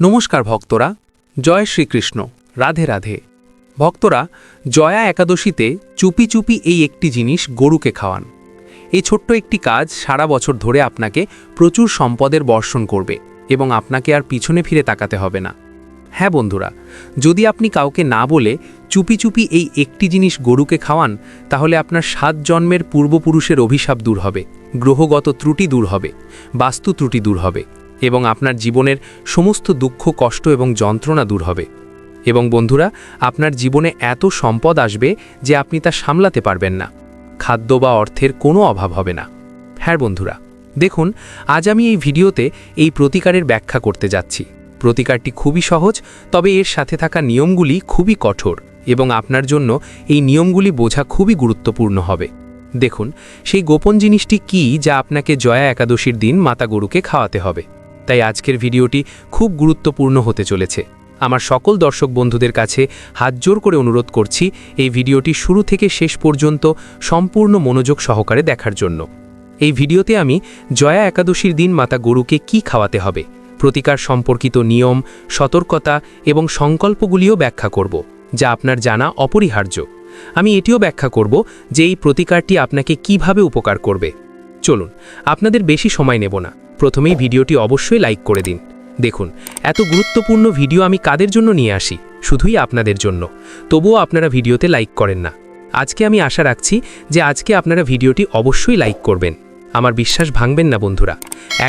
নমস্কার ভক্তরা, জয় শ্রীকৃষ্ণ, রাধে রাধে। ভক্তরা, জয়া একাদশীতে চুপি চুপি এই একটি জিনিস গরুকে খাওয়ান। এই ছোট্ট একটি কাজ সারা বছর ধরে আপনাকে প্রচুর সম্পদের বর্ষণ করবে এবং আপনাকে আর পিছনে ফিরে তাকাতে হবে না। হ্যাঁ বন্ধুরা, যদি আপনি কাউকে না বলে চুপি চুপি এই একটি জিনিস গরুকে খাওয়ান, তাহলে আপনার সাত জন্মের পূর্বপুরুষের অভিশাপ দূর হবে, গ্রহগত ত্রুটি দূর হবে, বাস্তু ত্রুটি দূর হবে। এবং আপনার জীবনের সমস্ত দুঃখ, কষ্ট এবং যন্ত্রণা দূর হবে। এবং বন্ধুরা, আপনার জীবনে এত সম্পদ আসবে যে আপনি তা সামলাতে পারবেন না। খাদ্য বা অর্থের কোনো অভাব হবে না। হ্যাঁ বন্ধুরা, দেখুন, আজ আমি এই ভিডিওতে এই প্রতিকারের ব্যাখ্যা করতে যাচ্ছি। প্রতিকারটি খুবই সহজ, তবে এর সাথে থাকা নিয়মগুলি খুবই কঠোর এবং আপনার জন্য এই নিয়মগুলি বোঝা খুবই গুরুত্বপূর্ণ হবে। দেখুন, সেই গোপন জিনিসটি কি যা আপনাকে জয়া একাদশীর দিন মাতা গরুকে খাওয়াতে হবে? তাই আজকের ভিডিওটি খুব গুরুত্বপূর্ণ হতে চলেছে। আমার সকল দর্শক বন্ধুদের কাছে হাত জোর করে অনুরোধ করছি এই ভিডিওটি শুরু থেকে শেষ পর্যন্ত সম্পূর্ণ মনোযোগ সহকারে দেখার জন্য। এই ভিডিওতে আমি জয়া একাদশীর দিন মাতা গরুকে কি খাওয়াতে হবে, প্রতিকার সম্পর্কিত নিয়ম, সতর্কতা এবং সংকল্পগুলিও ব্যাখ্যা করব, যা আপনার জানা অপরিহার্য। আমি এটিও ব্যাখ্যা করব যে এই প্রতিকারটি আপনাকে কীভাবে উপকার করবে। চলুন, আপনাদের বেশি সময় নেব না। প্রথমেই ভিডিওটি অবশ্যই লাইক করে দিন। দেখুন, এত গুরুত্বপূর্ণ ভিডিও আমি কাদের জন্য নিয়ে আসি? শুধুই আপনাদের জন্য। তবুও আপনারা ভিডিওতে লাইক করেন না। আজকে আমি আশা রাখছি যে আজকে আপনারা ভিডিওটি অবশ্যই লাইক করবেন। আমার বিশ্বাস ভাঙবেন না, বন্ধুরা।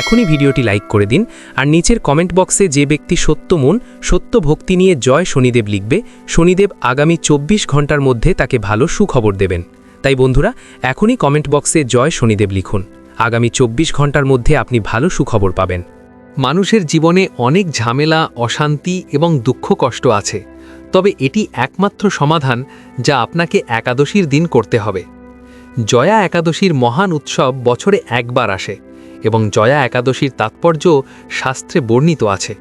এখনই ভিডিওটি লাইক করে দিন আর নিচের কমেন্ট বক্সে যে ব্যক্তি সত্য মন, সত্য ভক্তি নিয়ে জয় শনিদেব লিখবে, শনিদেব আগামী চব্বিশ ঘণ্টার মধ্যে তাকে ভালো সুখবর দেবেন। তাই বন্ধুরা, এখনই কমেন্ট বক্সে জয় শনিদেব লিখুন। আগামী চব্বিশ ঘণ্টার মধ্যে আপনি ভালো সুখবর পাবেন। মানুষের জীবনে অনেক ঝামেলা, অশান্তি এবং দুঃখ কষ্ট আছে। তবে এটি একমাত্র সমাধান যা আপনাকে একাদশীর দিন করতে হবে। জয়া একাদশীর মহান উৎসব বছরে একবার আসে এবং জয়া একাদশীর তাৎপর্য শাস্ত্রে বর্ণিত আছে।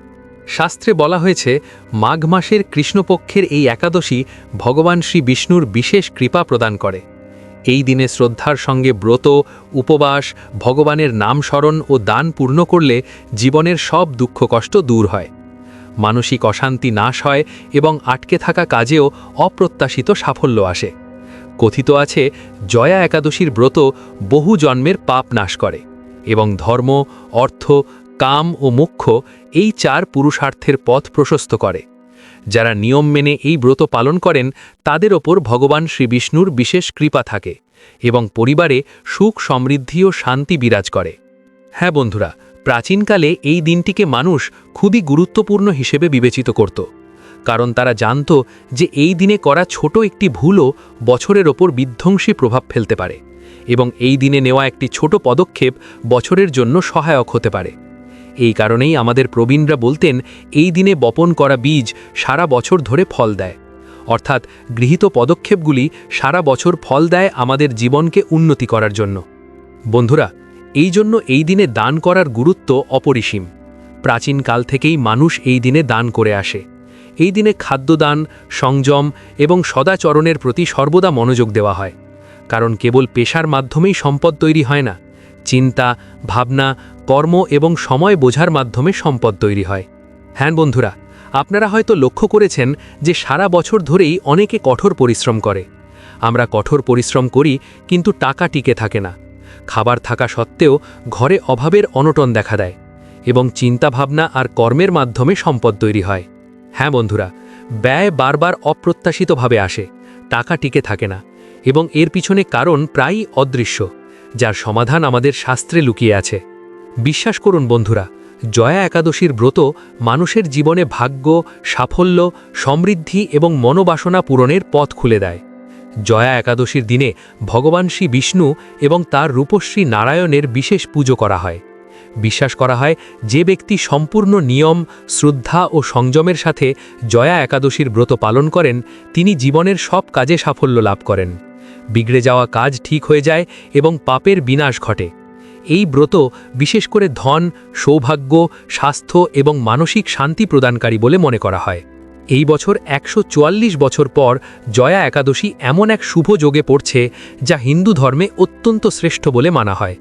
শাস্ত্রে বলা হয়েছে, মাঘ মাসের কৃষ্ণপক্ষের এই একাদশী ভগবান শ্রী বিষ্ণুর বিশেষ কৃপা প্রদান করে। এই দিনে শ্রদ্ধার সঙ্গে ব্রত, উপবাস, ভগবানের নাম স্মরণ ও দান পূর্ণ করলে জীবনের সব দুঃখ কষ্ট দূর হয়। মানসিক অশান্তি নাশ হয় এবং আটকে থাকা কাজেও অপ্রত্যাশিত সাফল্য আসে। কথিত আছে, জয়া একাদশীর ব্রত বহু জন্মের পাপ নাশ করে এবং ধর্ম, অর্থ, কাম ও মুখ্য এই চার পুরুষার্থের পথ প্রশস্ত করে। যারা নিয়ম মেনে এই ব্রত পালন করেন, তাদের ওপর ভগবান শ্রীবিষ্ণুর বিশেষ কৃপা থাকে এবং পরিবারে সুখ সমৃদ্ধি ও শান্তি বিরাজ করে। হ্যাঁ বন্ধুরা, প্রাচীনকালে এই দিনটিকে মানুষ খুবই গুরুত্বপূর্ণ হিসেবে বিবেচিত করত, কারণ তারা জানত যে এই দিনে করা ছোট একটি ভুলও বছরের ওপর বিধ্বংসী প্রভাব ফেলতে পারে এবং এই দিনে নেওয়া একটি ছোট পদক্ষেপ বছরের জন্য সহায়ক হতে পারে। এই কারণেই আমাদের প্রবীণরা বলতেন, এই দিনে বপন করা বীজ সারা বছর ধরে ফল দেয়। অর্থাৎ গৃহীত পদক্ষেপগুলি সারা বছর ফল দেয় আমাদের জীবনকে উন্নতি করার জন্য। বন্ধুরা, এই জন্য এই দিনে দান করার গুরুত্ব অপরিসীম। প্রাচীনকাল থেকেই মানুষ এই দিনে দান করে আসে। এই দিনে খাদ্যদান, সংযম এবং সদাচরণের প্রতি সর্বদা মনোযোগ দেওয়া হয়। কারণ কেবল পেশার মাধ্যমেই সম্পদ তৈরি হয় না। চিন্তা, ভাবনা, কর্ম এবং সময় বোঝার মাধ্যমে সম্পদ তৈরি হয়। হ্যাঁ বন্ধুরা, আপনারা হয়তো লক্ষ্য করেছেন যে সারা বছর ধরেই অনেকে কঠোর পরিশ্রম করে। আমরা কঠোর পরিশ্রম করি, কিন্তু টাকা টিকে থাকে না। খাবার থাকা সত্ত্বেও ঘরে অভাবের অনটন দেখা দেয় এবং চিন্তাভাবনা আর কর্মের মাধ্যমে সম্পদ তৈরি হয়। হ্যাঁ বন্ধুরা, ব্যয় বারবার অপ্রত্যাশিতভাবে আসে, টাকা টিকে থাকে না এবং এর পিছনে কারণ প্রায়ই অদৃশ্য। যার সমাধান আমাদের শাস্ত্রে লুকিয়ে আছে। বিশ্বাস করুন বন্ধুরা, জয়া একাদশীর ব্রত মানুষের জীবনে ভাগ্য, সাফল্য, সমৃদ্ধি এবং মনোবাসনা পূরণের পথ খুলে দেয়। জয়া একাদশীর দিনে ভগবান শ্রী বিষ্ণু এবং তার রূপশ্রী নারায়ণের বিশেষ পুজো করা হয়। বিশ্বাস করা হয় যে ব্যক্তি সম্পূর্ণ নিয়ম, শ্রদ্ধা ও সংযমের সাথে জয়া একাদশীর ব্রত পালন করেন, তিনি জীবনের সব কাজে সাফল্য লাভ করেন। বিগড়ে যাওয়া কাজ ঠিক হয়ে যায় এবং পাপের বিনাশ ঘটে। এই ব্রত বিশেষ করে ধন, সৌভাগ্য, স্বাস্থ্য এবং মানসিক শান্তি প্রদানকারী বলে মনে করা হয়। এই বছর একশো চুয়াল্লিশ বছর পর জয়া একাদশী এমন এক শুভ যোগে পড়ছে যা হিন্দু ধর্মে অত্যন্ত শ্রেষ্ঠ বলে মানা হয়।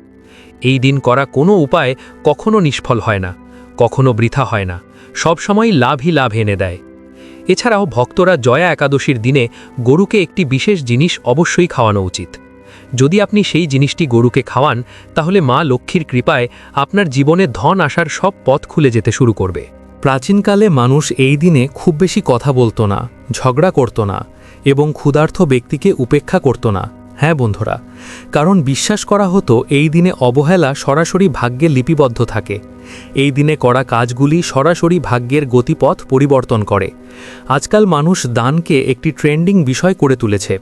এই দিন করা কোনো উপায় কখনো নিষ্ফল হয় না, কখনো বৃথা হয় না সবসময় লাভই লাভ এনে দেয়। এছাড়াও ভক্তরা জয়া একাদশীর দিনে গরুকে একটি বিশেষ জিনিস অবশ্যই খাওয়ানো উচিত। যদি আপনি সেই জিনিসটি গরুকে খাওয়ান, তাহলে মা লক্ষ্মীর কৃপায় আপনার জীবনে ধন আসার সব পথ খুলে যেতে শুরু করবে। প্রাচীনকালে মানুষ এই দিনে খুব বেশি কথা বলতো না, ঝগড়া করত না এবং ক্ষুধার্থ ব্যক্তিকে উপেক্ষা করত না। হ্যাঁ বন্ধুরা, কারণ বিশ্বাস করা হতো এই দিনে অবহেলা সরাসরি ভাগ্যে লিপিবদ্ধ থাকে। এই দিনে করা কাজগুলি সরাসরি ভাগ্যের গতিপথ পরিবর্তন করে। আজকাল মানুষ দানকে একটি ট্রেন্ডিং বিষয় করে তুলেছে।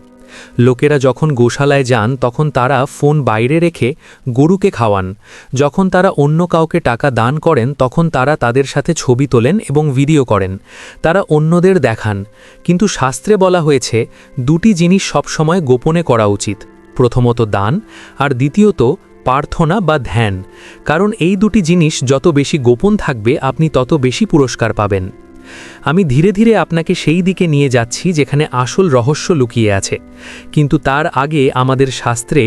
লোকেরা যখন গোশালায় যান, তখন তারা ফোন বাইরে রেখে গরুকে খাওয়ান। যখন তারা অন্য কাউকে টাকা দান করেন, তখন তারা তাদের সাথে ছবি তোলেন এবং ভিডিও করেন। তারা অন্যদের দেখান। কিন্তু শাস্ত্রে বলা হয়েছে, দুটি জিনিস সবসময় গোপনে করা উচিত। প্রথমত দান, আর দ্বিতীয়ত প্রার্থনা বা ধ্যান। কারণ এই দুটি জিনিস যত বেশি গোপন থাকবে, আপনি তত বেশি পুরস্কার পাবেন। আমি ধীরে ধীরে আপনাকে সেই দিকে নিয়ে যাচ্ছি যেখানে আসল রহস্য লুকিয়ে আছে। কিন্তু তার আগে আমাদের শাস্ত্রে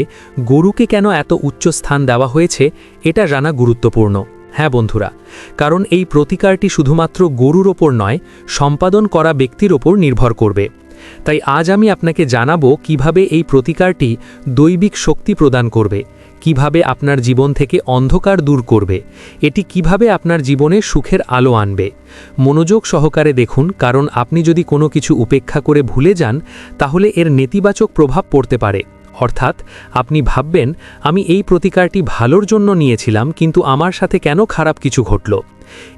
গরুকে কেন এত উচ্চ স্থান দেওয়া হয়েছে, এটা জানা গুরুত্বপূর্ণ। হ্যাঁ বন্ধুরা, কারণ এই প্রতিকারটি শুধুমাত্র গরুর ওপর নয়, সম্পাদন করা ব্যক্তির ওপর নির্ভর করবে। তাই আজ আমি আপনাকে জানাব কীভাবে এই প্রতিকারটি দৈবিক শক্তি প্রদান করবে। কীভাবে আপনার জীবন থেকে অন্ধকার দূর করবে, এটি কীভাবে আপনার জীবনে সুখের আলো আনবে। মনোযোগ সহকারে দেখুন, কারণ আপনি যদি কোনো কিছু উপেক্ষা করে ভুলে যান, তাহলে এর নেতিবাচক প্রভাব পড়তে পারে। অর্থাৎ, আপনি ভাববেন, আমি এই প্রতিকারটি ভালোর জন্য নিয়েছিলাম, কিন্তু আমার সাথে কেন খারাপ কিছু ঘটল?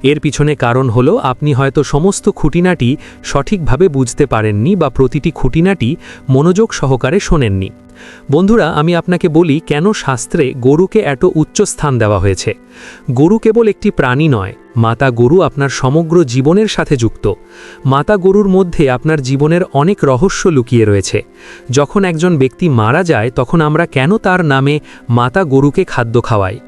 এর পিছনে কারণ হলো, আপনি হয়তো সমস্ত খুঁটিনাটি সঠিকভাবে বুঝতে পারেননি বা প্রতিটি খুঁটিনাটি মনোযোগ সহকারে শোনেননি। বন্ধুরা, আমি আপনাকে বলি কেন শাস্ত্রে গরুকে এত উচ্চ স্থান দেওয়া হয়েছে। গরু কেবল একটি প্রাণী নয়, মাতা গরু আপনার সমগ্র জীবনের সাথে যুক্ত। মাতা গরুর মধ্যে আপনার জীবনের অনেক রহস্য লুকিয়ে রয়েছে। যখন একজন ব্যক্তি মারা যায়, তখন আমরা কেন তার নামে মাতা গরুকে খাদ্য খাওয়াই?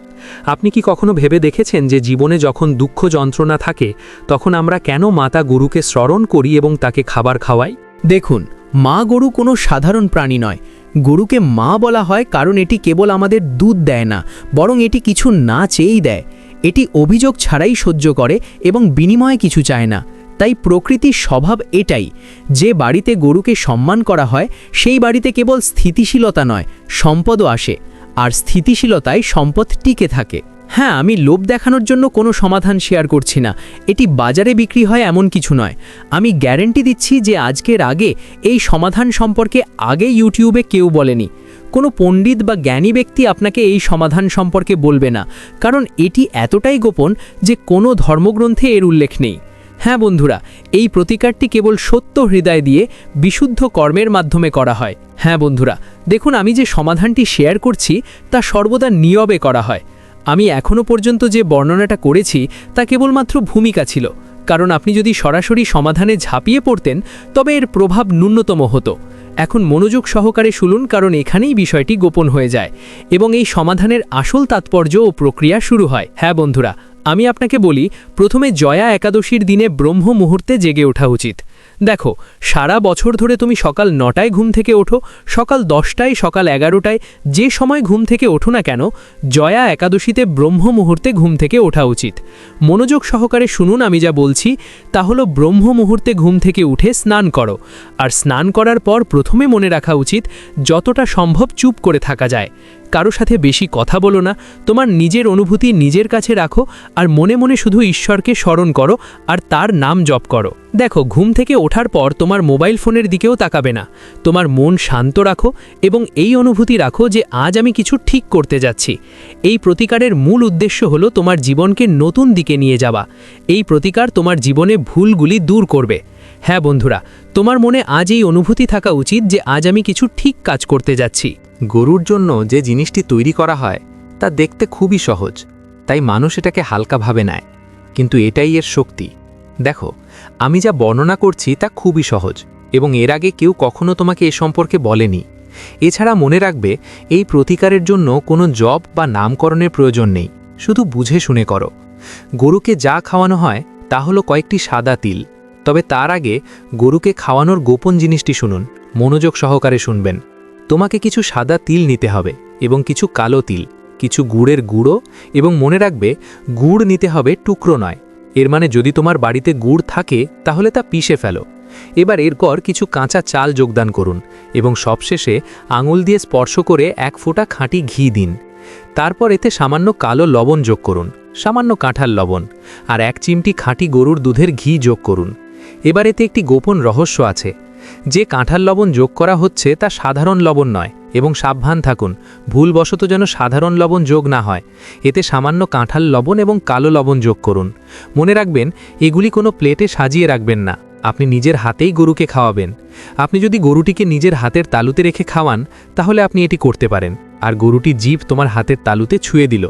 আপনি কি কখনো ভেবে দেখেছেন যে জীবনে যখন দুঃখ যন্ত্রণা থাকে, তখন আমরা কেন মাতা গরুকে স্মরণ করি এবং তাকে খাবার খাওয়াই? দেখুন, মা গরু কোনো সাধারণ প্রাণী নয়। গরুকে মা বলা হয় কারণ এটি কেবল আমাদের দুধ দেয় না, বরং এটি কিছু না চেয়েই দেয়। এটি অভিযোগ ছাড়াই সহ্য করে এবং বিনিময়ে কিছু চায় না। তাই প্রকৃতির স্বভাব এটাই, যে বাড়িতে গরুকে সম্মান করা হয়, সেই বাড়িতে কেবল স্থিতিশীলতা নয়, সম্পদও আসে। আর স্থিতিশীলতায় সম্পদ টিকে থাকে। হ্যাঁ আমি লোভ দেখানোর জন্য কোনো সমাধান শেয়ার করছি না। এটি বাজারে বিক্রি হয় এমন কিছু নয়। আমি গ্যারেন্টি দিচ্ছি যে আজকের আগে এই সমাধান সম্পর্কে আগে ইউটিউবে কেউ বলেনি। কোনো পণ্ডিত বা জ্ঞানী ব্যক্তি আপনাকে এই সমাধান সম্পর্কে বলবে না। কারণ এটি এতটাই গোপন যে কোনো ধর্মগ্রন্থে এর উল্লেখ নেই। হ্যাঁ বন্ধুরা, এই প্রতিকারটি কেবল সত্য হৃদয় দিয়ে বিশুদ্ধ কর্মের মাধ্যমে করা হয়। হ্যাঁ বন্ধুরা, দেখুন আমি যে সমাধানটি শেয়ার করছি, তা সর্বদা নিয়বে করা হয়। আমি এখনও পর্যন্ত যে বর্ণনাটা করেছি, তা কেবলমাত্র ভূমিকা ছিল। কারণ আপনি যদি সরাসরি সমাধানে ঝাঁপিয়ে পড়তেন, তবে এর প্রভাব ন্যূনতম হতো। এখন মনোযোগ সহকারে শুনুন, কারণ এখানেই বিষয়টি গোপন হয়ে যায়। এবং এই সমাধানের আসল তাৎপর্য ও প্রক্রিয়া শুরু হয়। হ্যাঁ বন্ধুরা আমি আপনাকে বলি, প্রথমে জয়া একাদশীর দিনে ব্রহ্ম মুহূর্তে জেগে ওঠা উচিত। দেখো, সারা বছর ধরে তুমি সকাল নটায় ঘুম থেকে ওঠো, সকাল দশটায়, সকাল এগারোটায়, যে সময় ঘুম থেকে ওঠো না কেন, জয়া একাদশীতে ব্রহ্ম মুহূর্তে ঘুম থেকে ওঠা উচিত। মনোযোগ সহকারে শুনুন আমি যা বলছি, তা হলো ব্রহ্ম মুহূর্তে ঘুম থেকে উঠে স্নান করো। আর স্নান করার পর প্রথমে মনে রাখা উচিত, যতটা সম্ভব চুপ করে থাকা যায়। কারও সাথে বেশি কথা বলো না, তোমার নিজের অনুভূতি নিজের কাছে রাখো আর মনে মনে শুধু ঈশ্বরকে স্মরণ করো আর তার নাম জপ করো। দেখো, ঘুম থেকে ওঠার পর তোমার মোবাইল ফোনের দিকেও তাকাবে না। তোমার মন শান্ত রাখো এবং এই অনুভূতি রাখো যে আজ আমি কিছু ঠিক করতে যাচ্ছি। এই প্রতিকারের মূল উদ্দেশ্য হলো তোমার জীবনকে নতুন দিকে নিয়ে যাওয়া। এই প্রতিকার তোমার জীবনে ভুলগুলি দূর করবে। হ্যাঁ বন্ধুরা, তোমার মনে আজ এই অনুভূতি থাকা উচিত যে আজ আমি কিছু ঠিক কাজ করতে যাচ্ছি। গরুর জন্য যে জিনিসটি তৈরি করা হয়, তা দেখতে খুবই সহজ, তাই মানুষ এটাকে হালকাভাবে নেয়। কিন্তু এটাই এর শক্তি। দেখো, আমি যা বর্ণনা করছি তা খুবই সহজ, এবং এর আগে কেউ কখনো তোমাকে এ সম্পর্কে বলেনি। এছাড়া মনে রাখবে, এই প্রতিকারের জন্য কোনো জব বা নামকরণের প্রয়োজন নেই, শুধু বুঝে শুনে করো। গরুকে যা খাওয়ানো হয়, তা হলো কয়েকটি সাদা তিল। তবে তার আগে গরুকে খাওয়ানোর গোপন জিনিসটি শুনুন, মনোযোগ সহকারে শুনবেন। তোমাকে কিছু সাদা তিল নিতে হবে এবং কিছু কালো তিল, কিছু গুড়ের গুঁড়ো এবং মনে রাখবে, গুড় নিতে হবে টুকরো নয়। এর মানে যদি তোমার বাড়িতে গুড় থাকে, তাহলে তা পিষে ফেলো। এবার এরপর কিছু কাঁচা চাল যোগদান করুন এবং সবশেষে আঙুল দিয়ে স্পর্শ করে এক ফোঁটা খাঁটি ঘি দিন। তারপর এতে সামান্য কালো লবণ যোগ করুন, সামান্য কাঁঠাল লবণ, আর এক চিমটি খাঁটি গরুর দুধের ঘি যোগ করুন। এবার এতে একটি গোপন রহস্য আছে। যে কাঁঠাল লবণ যোগ করা হচ্ছে তা সাধারণ লবণ নয় এবং সাবধান থাকুন, ভুলবশত যেন সাধারণ লবণ যোগ না হয়। এতে সামান্য কাঁঠাল লবণ এবং কালো লবণ যোগ করুন। মনে রাখবেন, এগুলি কোনো প্লেটে সাজিয়ে রাখবেন না। আপনি নিজের হাতেই গরুকে খাওয়াবেন। আপনি যদি গরুটিকে নিজের হাতের তালুতে রেখে খাওয়ান, তাহলে আপনি এটি করতে পারেন। আর গরুটি জীব তোমার হাতের তালুতে ছুঁয়ে দিল।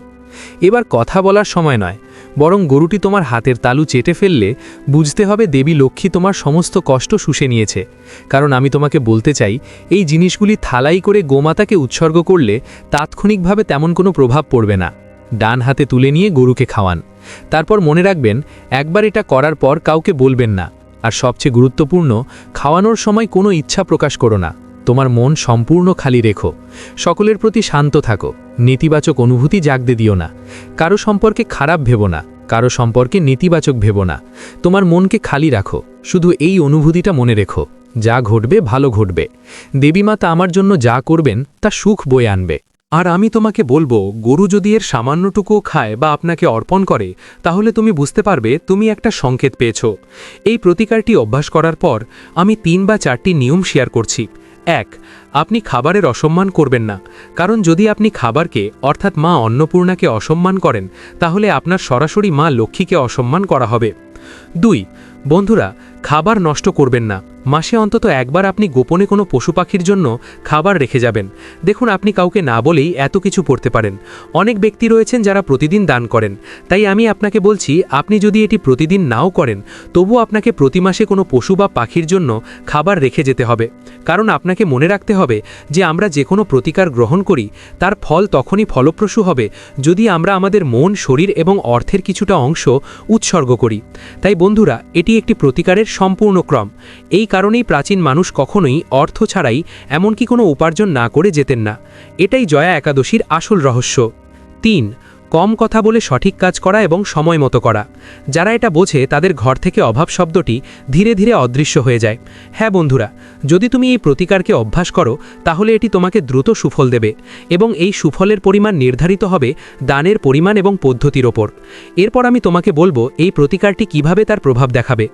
এবার কথা বলার সময় নয়। বরং গরুটি তোমার হাতের তালু চেটে ফেললে বুঝতে হবে দেবী লক্ষ্মী তোমার সমস্ত কষ্ট শুষে নিয়েছে। কারণ আমি তোমাকে বলতে চাই, এই জিনিসগুলি থালাই করে গোমাতাকে উৎসর্গ করলে তাৎক্ষণিকভাবে তেমন কোনো প্রভাব পড়বে না। ডান হাতে তুলে নিয়ে গরুকে খাওয়ান। তারপর মনে রাখবেন, একবার এটা করার পর কাউকে বলবেন না। আর সবচেয়ে গুরুত্বপূর্ণ, খাওয়ানোর সময় কোনো ইচ্ছা প্রকাশ করো না। তোমার মন সম্পূর্ণ খালি রেখো। সকলের প্রতি শান্ত থাকো। নেতিবাচক অনুভূতি জাগতে দিও না। কারও সম্পর্কে খারাপ ভেবো না। কারও সম্পর্কে নেতিবাচক ভেবো না। তোমার মনকে খালি রাখো। শুধু এই অনুভূতিটা মনে রেখো। যা ঘটবে, ভালো ঘটবে। দেবীমাতা আমার জন্য যা করবেন, তা সুখ বয়ে আনবে। আর আমি তোমাকে বলব, গরু যদি এর সামান্যটুকুও খায় বা আপনাকে অর্পণ করে, তাহলে তুমি বুঝতে পারবে, তুমি একটা সংকেত পেয়েছ। এই প্রতিকারটি অভ্যাস করার পর, আমি তিন বা চারটি নিয়ম শেয়ার করছি। এক, আপনি খাবারের অসম্মান করবেন না। কারণ যদি আপনি খাবারকে, অর্থাৎ মা অন্নপূর্ণাকে অসম্মান করেন, তাহলে আপনার সরাসরি মা লক্ষ্মীকে অসম্মান করা হবে। দুই, বন্ধুরা, খাবার নষ্ট করবেন না। মাসে অন্তত একবার আপনি গোপনে কোনো পশু পাখির জন্য খাবার রেখে যাবেন। দেখুন, আপনি কাউকে না বলেই এত কিছু পড়তে পারেন। অনেক ব্যক্তি রয়েছেন যারা প্রতিদিন দান করেন। তাই আমি আপনাকে বলছি, আপনি যদি এটি প্রতিদিন নাও করেন তবু আপনাকে প্রতি মাসে কোনো পশু বা পাখির জন্য খাবার রেখে যেতে হবে। কারণ আপনাকে মনে রাখতে হবে যে, আমরা যে কোনো প্রতিকার গ্রহণ করি, তার ফল তখনই ফলপ্রসূ হবে যদি আমরা আমাদের মন, শরীর এবং অর্থের কিছুটা অংশ উৎসর্গ করি। তাই বন্ধুরা, এটি একটি প্রতিকারের সম্পূর্ণ ক্রম। এই কারণেই প্রাচীন মানুষ কখনোই অর্থ ছাড়াই এমনকি কোনো উপার্জন না করে যেতেন না। এটাই জয়া একাদশীর আসল রহস্য। তিন কম কথা বলে সঠিক কাজ করা এবং সময় মতো করা। যারা এটা বোঝে, তাদের ঘর থেকে অভাব শব্দটি ধীরে ধীরে অদৃশ্য হয়ে যায়। হ্যাঁ বন্ধুরা, যদি তুমি এই প্রতিকারকে অভ্যাস করো, তাহলে এটি তোমাকে দ্রুত সুফল দেবে এবং এই সুফলের পরিমাণ নির্ধারিত হবে দানের পরিমাণ এবং পদ্ধতির ওপর। এরপর আমি তোমাকে বলব এই প্রতিকারটি কীভাবে তার প্রভাব দেখাবে।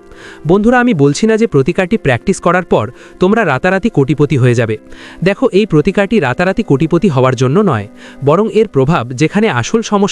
বন্ধুরা, আমি বলছি না যে প্রতিকারটি প্র্যাকটিস করার পর তোমরা রাতারাতি কোটিপতি হয়ে যাবে। দেখো, এই প্রতিকারটি রাতারাতি কোটিপতি হওয়ার জন্য নয়, বরং এর প্রভাব যেখানে আসল সমস্যা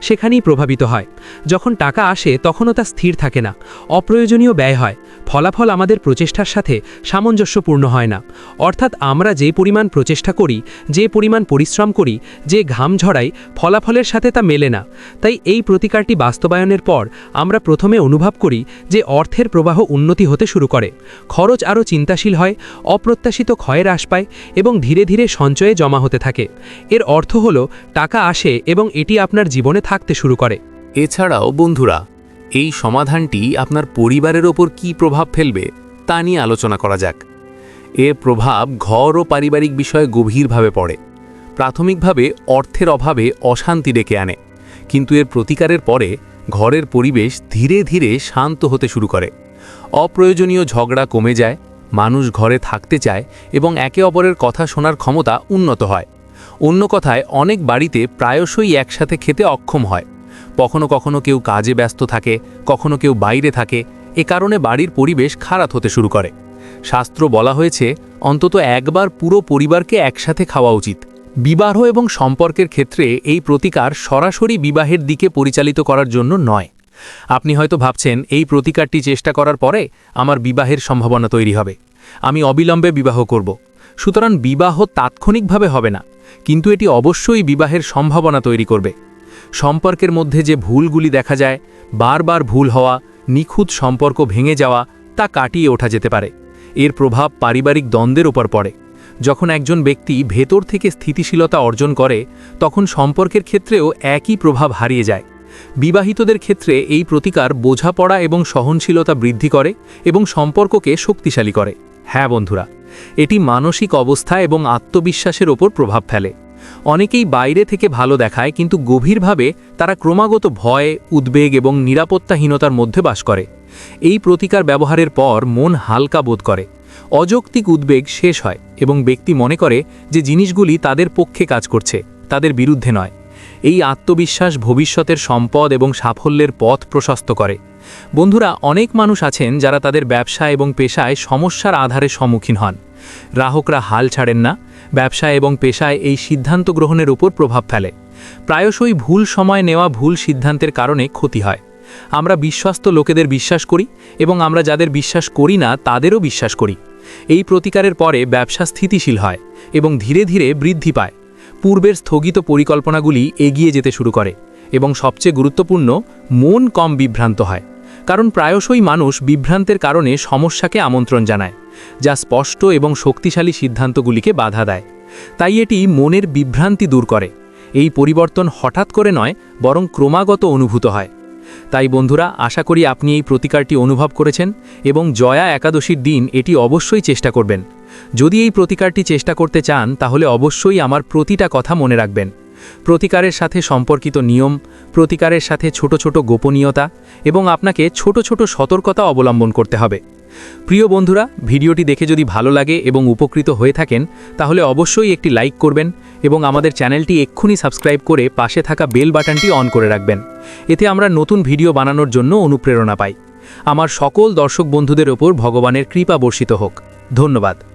সেখানেই প্রভাবিত হয়। যখন টাকা আসে, তখনও তা স্থির থাকে না। অপ্রয়োজনীয় ব্যয় হয়। ফলাফল আমাদের প্রচেষ্টার সাথে সামঞ্জস্যপূর্ণ হয় না। অর্থাৎ আমরা যে পরিমাণ প্রচেষ্টা করি, যে পরিমাণ পরিশ্রম করি, যে ঘাম ঝরাই, ফলাফলের সাথে তা মেলে না। তাই এই প্রতিকারটি বাস্তবায়নের পর আমরা প্রথমে অনুভব করি যে অর্থের প্রবাহ উন্নতি হতে শুরু করে। খরচ আরও চিন্তাশীল হয়, অপ্রত্যাশিত ক্ষয়ের হ্রাস পায় এবং ধীরে ধীরে সঞ্চয়ে জমা হতে থাকে। এর অর্থ হল, টাকা আসে এবং এটি আপনার জীবনে থাকতে শুরু করে। এছাড়াও বন্ধুরা, এই সমাধানটি আপনার পরিবারের ওপর কী প্রভাব ফেলবে তা নিয়ে আলোচনা করা যাক। এর প্রভাব ঘর ও পারিবারিক বিষয়ে গভীরভাবে পড়ে। প্রাথমিকভাবে অর্থের অভাবে অশান্তি ডেকে আনে, কিন্তু এর প্রতিকারের পরে ঘরের পরিবেশ ধীরে ধীরে শান্ত হতে শুরু করে। অপ্রয়োজনীয় ঝগড়া কমে যায়, মানুষ ঘরে থাকতে চায় এবং একে অপরের কথা শোনার ক্ষমতা উন্নত হয়। অন্য কথায়, অনেক বাড়িতে প্রায়শই একসাথে খেতে অক্ষম হয়। কখনো কখনো কেউ কাজে ব্যস্ত থাকে, কখনো কেউ বাইরে থাকে, এ কারণে বাড়ির পরিবেশ খারাপ হতে শুরু করে। শাস্ত্র বলা হয়েছে, অন্তত একবার পুরো পরিবারকে একসাথে খাওয়া উচিত। বিবাহ এবং সম্পর্কের ক্ষেত্রে এই প্রতিকার সরাসরি বিবাহের দিকে পরিচালিত করার জন্য নয়। আপনি হয়তো ভাবছেন, এই প্রতিকারটি চেষ্টা করার পরে আমার বিবাহের সম্ভাবনা তৈরি হবে। আমি অবিলম্বে বিবাহ করব। সুতরাং বিবাহ তাৎক্ষণিকভাবে হবে না, কিন্তু এটি অবশ্যই বিবাহের সম্ভাবনা তৈরি করবে। সম্পর্কের মধ্যে যে ভুলগুলি দেখা যায়, বারবার ভুল হওয়া, নিখুঁত সম্পর্ক ভেঙে যাওয়া, তা কাটিয়ে ওঠা যেতে পারে। এর প্রভাব পারিবারিক দ্বন্দ্বের ওপর পড়ে। যখন একজন ব্যক্তি ভেতর থেকে স্থিতিশীলতা অর্জন করে, তখন সম্পর্কের ক্ষেত্রেও একই প্রভাব হারিয়ে যায়। বিবাহিতদের ক্ষেত্রে এই প্রতিকার বোঝাপড়া এবং সহনশীলতা বৃদ্ধি করে এবং সম্পর্ককে শক্তিশালী করে। হ্যাঁ বন্ধুরা, এটি মানসিক অবস্থা এবং আত্মবিশ্বাসের ওপর প্রভাব ফেলে। অনেকেই বাইরে থেকে ভালো দেখায় কিন্তু গভীরভাবে তারা ক্রমাগত ভয়, উদ্বেগ এবং নিরাপত্তাহীনতার মধ্যে বাস করে। এই প্রতিকার ব্যবহারের পর মন হালকা বোধ করে। অযৌক্তিক উদ্বেগ শেষ হয় এবং ব্যক্তি মনে করে যে জিনিসগুলি তাদের পক্ষে কাজ করছে, তাদের বিরুদ্ধে নয়। এই আত্মবিশ্বাস ভবিষ্যতের সম্পদ এবং সাফল্যের পথ প্রশস্ত করে। বন্ধুরা, অনেক মানুষ আছেন যারা তাদের ব্যবসা এবং পেশায় সমস্যার আধারে সম্মুখীন হন। গ্রাহকরা হাল ছাড়েন না, ব্যবসা এবং পেশায় এই সিদ্ধান্ত গ্রহণের উপর প্রভাব ফেলে। প্রায়শই ভুল সময় নেওয়া ভুল সিদ্ধান্তের কারণে ক্ষতি হয়। আমরা বিশ্বস্ত লোকেদের বিশ্বাস করি এবং আমরা যাদের বিশ্বাস করি না, তাদেরও বিশ্বাস করি। এই প্রতিকারের পরে ব্যবসা স্থিতিশীল হয় এবং ধীরে ধীরে বৃদ্ধি পায়। পূর্বের স্থগিত পরিকল্পনাগুলি এগিয়ে যেতে শুরু করে এবং সবচেয়ে গুরুত্বপূর্ণ, মন কম বিভ্রান্ত হয়। কারণ প্রায়শই মানুষ বিভ্রান্তের কারণে সমস্যাকে আমন্ত্রণ জানায়, যা স্পষ্ট এবং শক্তিশালী সিদ্ধান্তগুলিকে বাধা দেয়। তাই এটি মনের বিভ্রান্তি দূর করে। এই পরিবর্তন হঠাৎ করে নয়, বরং ক্রমাগত অনুভূত হয়। তাই বন্ধুরা, আশা করি আপনি এই প্রতিকারটি অনুভব করেছেন এবং জয়া একাদশীর দিন এটি অবশ্যই চেষ্টা করবেন। যদি এই প্রতিকারটি চেষ্টা করতে চান, তাহলে অবশ্যই আমার প্রতিটা কথা মনে রাখবেন। প্রতিকারের সাথে সম্পর্কিত নিয়ম, প্রতিকারের সাথে ছোট ছোট গোপনীয়তা এবং আপনাকে ছোট ছোট সতর্কতা অবলম্বন করতে হবে। প্রিয় বন্ধুরা, ভিডিওটি দেখে যদি ভালো লাগে এবং উপকৃত হয়ে থাকেন, তাহলে অবশ্যই একটি লাইক করবেন এবং আমাদের চ্যানেলটি এক্ষুনি সাবস্ক্রাইব করে পাশে থাকা বেল বাটনটি অন করে রাখবেন। এতে আমরা নতুন ভিডিও বানানোর জন্য অনুপ্রেরণা পাই। আমার সকল দর্শক বন্ধুদের ওপর ভগবানের কৃপা বর্ষিত হোক। ধন্যবাদ।